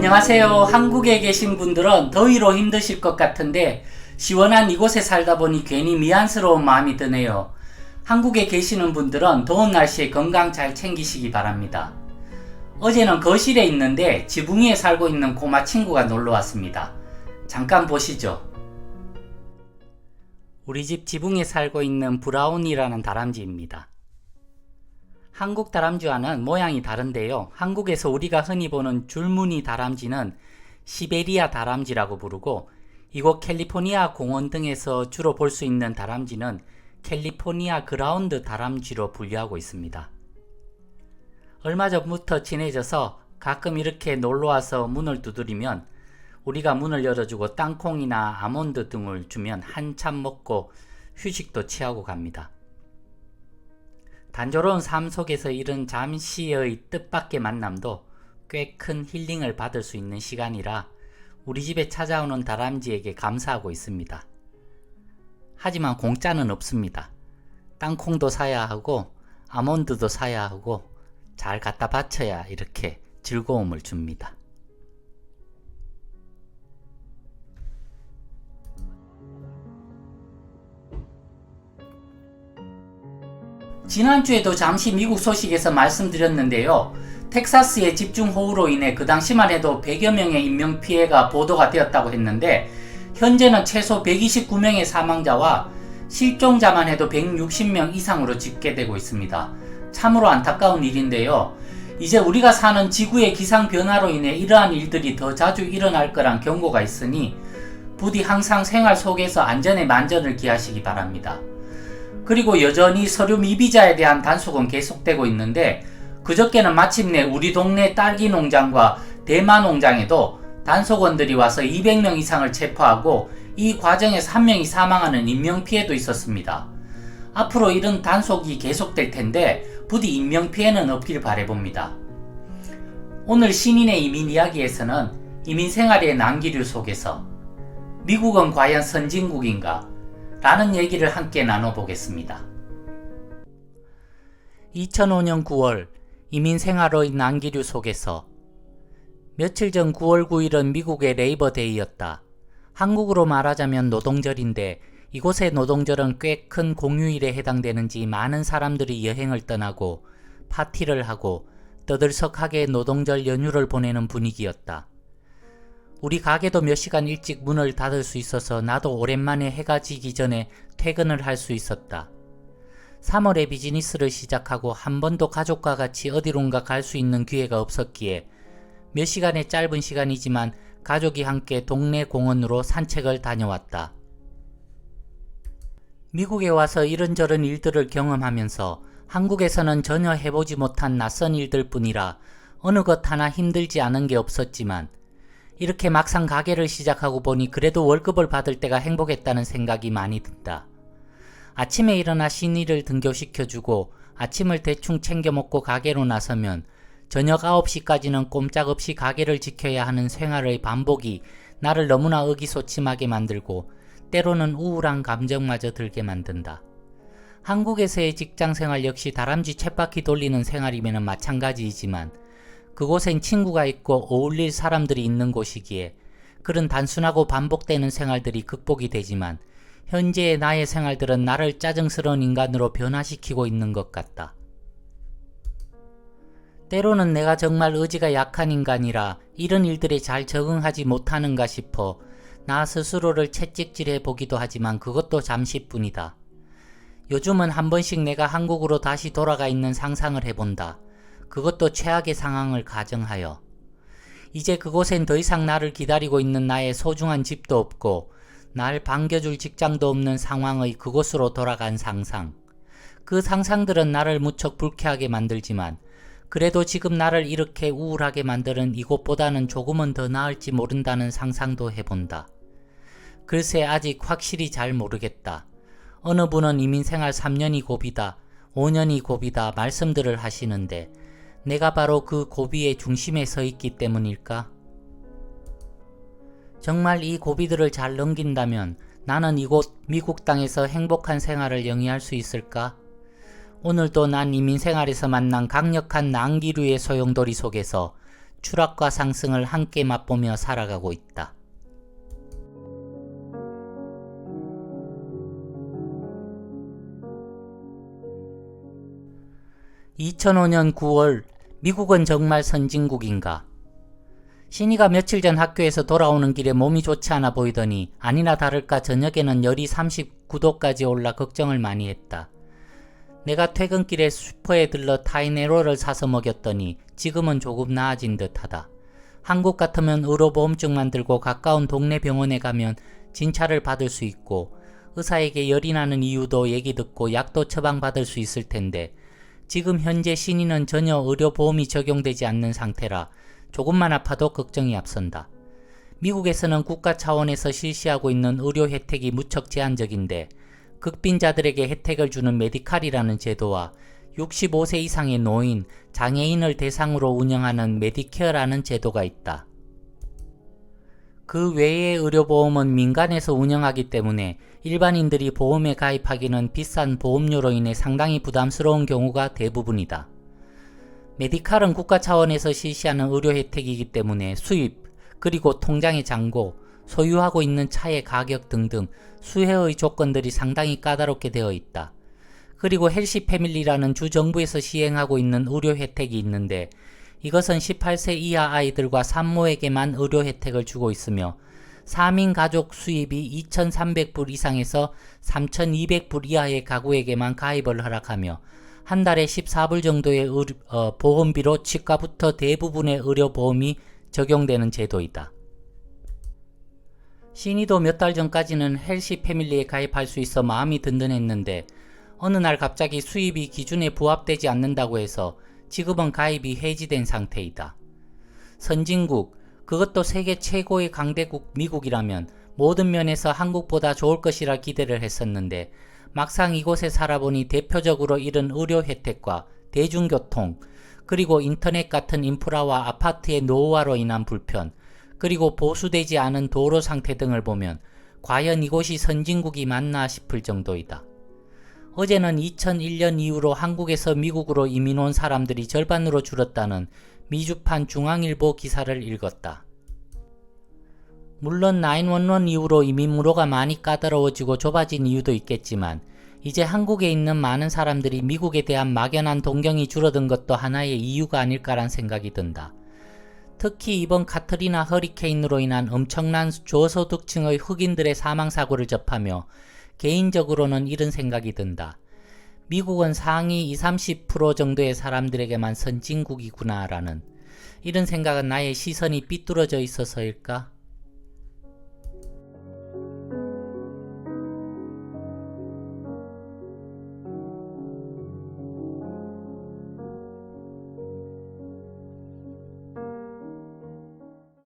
안녕하세요. 한국에 계신 분들은 더위로 힘드실 것 같은데 시원한 이곳에 살다 보니 괜히 미안스러운 마음이 드네요. 한국에 계시는 분들은 더운 날씨에 건강 잘 챙기시기 바랍니다. 어제는 거실에 있는데 지붕 위에 살고 있는 꼬마 친구가 놀러 왔습니다. 잠깐 보시죠. 우리 집 지붕에 살고 있는 브라운이라는 다람쥐입니다. 한국 다람쥐와는 모양이 다른데요. 한국에서 우리가 흔히 보는 줄무늬 다람쥐는 시베리아 다람쥐라고 부르고 이곳 캘리포니아 공원 등에서 주로 볼 수 있는 다람쥐는 캘리포니아 그라운드 다람쥐로 분류하고 있습니다. 얼마 전부터 친해져서 가끔 이렇게 놀러와서 문을 두드리면 우리가 문을 열어주고 땅콩이나 아몬드 등을 주면 한참 먹고 휴식도 취하고 갑니다. 단조로운 삶 속에서 이런 잠시의 뜻밖의 만남도 꽤 큰 힐링을 받을 수 있는 시간이라 우리 집에 찾아오는 다람쥐에게 감사하고 있습니다. 하지만 공짜는 없습니다. 땅콩도 사야 하고 아몬드도 사야 하고 잘 갖다 바쳐야 이렇게 즐거움을 줍니다. 지난주에도 잠시 미국 소식에서 말씀드렸는데요. 텍사스의 집중호우로 인해 그 당시만 해도 100여 명의 인명피해가 보도가 되었다고 했는데, 현재는 최소 129명의 사망자와 실종자만 해도 160명 이상으로 집계되고 있습니다. 참으로 안타까운 일인데요. 이제 우리가 사는 지구의 기상 변화로 인해 이러한 일들이 더 자주 일어날 거란 경고가 있으니 부디 항상 생활 속에서 안전에 만전을 기하시기 바랍니다. 그리고 여전히 서류 미비자에 대한 단속은 계속되고 있는데 그저께는 마침내 우리 동네 딸기 농장과 대마 농장에도 단속원들이 와서 200명 이상을 체포하고 이 과정에서 한 명이 사망하는 인명피해도 있었습니다. 앞으로 이런 단속이 계속될 텐데 부디 인명피해는 없길 바래봅니다. 오늘 신인의 이민 이야기에서는 이민 생활의 난기류 속에서 미국은 과연 선진국인가? 라는 얘기를 함께 나눠보겠습니다. 2005년 9월 이민 생활의 난기류 속에서 며칠 전 9월 9일은 미국의 레이버 데이였다. 한국으로 말하자면 노동절인데 이곳의 노동절은 꽤 큰 공휴일에 해당되는지 많은 사람들이 여행을 떠나고 파티를 하고 떠들썩하게 노동절 연휴를 보내는 분위기였다. 우리 가게도 몇 시간 일찍 문을 닫을 수 있어서 나도 오랜만에 해가 지기 전에 퇴근을 할 수 있었다. 3월에 비즈니스를 시작하고 한 번도 가족과 같이 어디론가 갈 수 있는 기회가 없었기에 몇 시간의 짧은 시간이지만 가족이 함께 동네 공원으로 산책을 다녀왔다. 미국에 와서 이런저런 일들을 경험하면서 한국에서는 전혀 해보지 못한 낯선 일들 뿐이라 어느 것 하나 힘들지 않은 게 없었지만 이렇게 막상 가게를 시작하고 보니 그래도 월급을 받을 때가 행복했다는 생각이 많이 든다. 아침에 일어나 신의를 등교시켜주고 아침을 대충 챙겨 먹고 가게로 나서면 저녁 9시까지는 꼼짝없이 가게를 지켜야 하는 생활의 반복이 나를 너무나 의기소침하게 만들고 때로는 우울한 감정마저 들게 만든다. 한국에서의 직장 생활 역시 다람쥐 쳇바퀴 돌리는 생활이면 마찬가지이지만 그곳엔 친구가 있고 어울릴 사람들이 있는 곳이기에 그런 단순하고 반복되는 생활들이 극복이 되지만 현재의 나의 생활들은 나를 짜증스러운 인간으로 변화시키고 있는 것 같다. 때로는 내가 정말 의지가 약한 인간이라 이런 일들에 잘 적응하지 못하는가 싶어 나 스스로를 채찍질해 보기도 하지만 그것도 잠시뿐이다. 요즘은 한 번씩 내가 한국으로 다시 돌아가 있는 상상을 해본다. 그것도 최악의 상황을 가정하여. 이제 그곳엔 더 이상 나를 기다리고 있는 나의 소중한 집도 없고 날 반겨줄 직장도 없는 상황의 그곳으로 돌아간 상상. 그 상상들은 나를 무척 불쾌하게 만들지만 그래도 지금 나를 이렇게 우울하게 만드는 이곳보다는 조금은 더 나을지 모른다는 상상도 해본다. 글쎄 아직 확실히 잘 모르겠다. 어느 분은 이민생활 3년이 고비다, 5년이 고비다 말씀들을 하시는데 내가 바로 그 고비의 중심에 서 있기 때문일까? 정말 이 고비들을 잘 넘긴다면 나는 이곳 미국 땅에서 행복한 생활을 영위할 수 있을까? 오늘도 난 이민 생활에서 만난 강력한 난기류의 소용돌이 속에서 추락과 상승을 함께 맛보며 살아가고 있다. 2005년 9월 미국은 정말 선진국인가? 신이가 며칠 전 학교에서 돌아오는 길에 몸이 좋지 않아 보이더니 아니나 다를까 저녁에는 열이 39도까지 올라 걱정을 많이 했다. 내가 퇴근길에 슈퍼에 들러 타이네로를 사서 먹였더니 지금은 조금 나아진 듯하다. 한국 같으면 의료보험증만 들고 가까운 동네 병원에 가면 진찰을 받을 수 있고 의사에게 열이 나는 이유도 얘기 듣고 약도 처방받을 수 있을 텐데 지금 현재 신인은 전혀 의료보험이 적용되지 않는 상태라 조금만 아파도 걱정이 앞선다. 미국에서는 국가 차원에서 실시하고 있는 의료 혜택이 무척 제한적인데 극빈자들에게 혜택을 주는 메디칼이라는 제도와 65세 이상의 노인, 장애인을 대상으로 운영하는 메디케어라는 제도가 있다. 그 외의 의료보험은 민간에서 운영하기 때문에 일반인들이 보험에 가입하기는 비싼 보험료로 인해 상당히 부담스러운 경우가 대부분이다. 메디칼은 국가 차원에서 실시하는 의료 혜택이기 때문에 수입, 그리고 통장의 잔고, 소유하고 있는 차의 가격 등등 수혜의 조건들이 상당히 까다롭게 되어 있다. 그리고 헬시 패밀리라는 주 정부에서 시행하고 있는 의료 혜택이 있는데 이것은 18세 이하 아이들과 산모에게만 의료 혜택을 주고 있으며 3인 가족 수입이 2,300불 이상에서 3,200불 이하의 가구에게만 가입을 허락하며 한 달에 14불 정도의 의료, 어, 보험비로 치과부터 대부분의 의료보험이 적용되는 제도이다. 신이도 몇 달 전까지는 헬시 패밀리에 가입할 수 있어 마음이 든든했는데 어느 날 갑자기 수입이 기준에 부합되지 않는다고 해서 지금은 가입이 해지된 상태이다. 선진국, 그것도 세계 최고의 강대국 미국이라면 모든 면에서 한국보다 좋을 것이라 기대를 했었는데 막상 이곳에 살아보니 대표적으로 이런 의료 혜택과 대중교통, 그리고 인터넷 같은 인프라와 아파트의 노후화로 인한 불편, 그리고 보수되지 않은 도로 상태 등을 보면 과연 이곳이 선진국이 맞나 싶을 정도이다. 어제는 2001년 이후로 한국에서 미국으로 이민 온 사람들이 절반으로 줄었다는 미주판 중앙일보 기사를 읽었다. 물론 911 이후로 이민무로가 많이 까다로워지고 좁아진 이유도 있겠지만 이제 한국에 있는 많은 사람들이 미국에 대한 막연한 동경이 줄어든 것도 하나의 이유가 아닐까란 생각이 든다. 특히 이번 카트리나 허리케인으로 인한 엄청난 저소득층의 흑인들의 사망사고를 접하며 개인적으로는 이런 생각이 든다. 미국은 상위 20, 30% 정도의 사람들에게만 선진국이구나라는 이런 생각은 나의 시선이 삐뚤어져 있어서일까?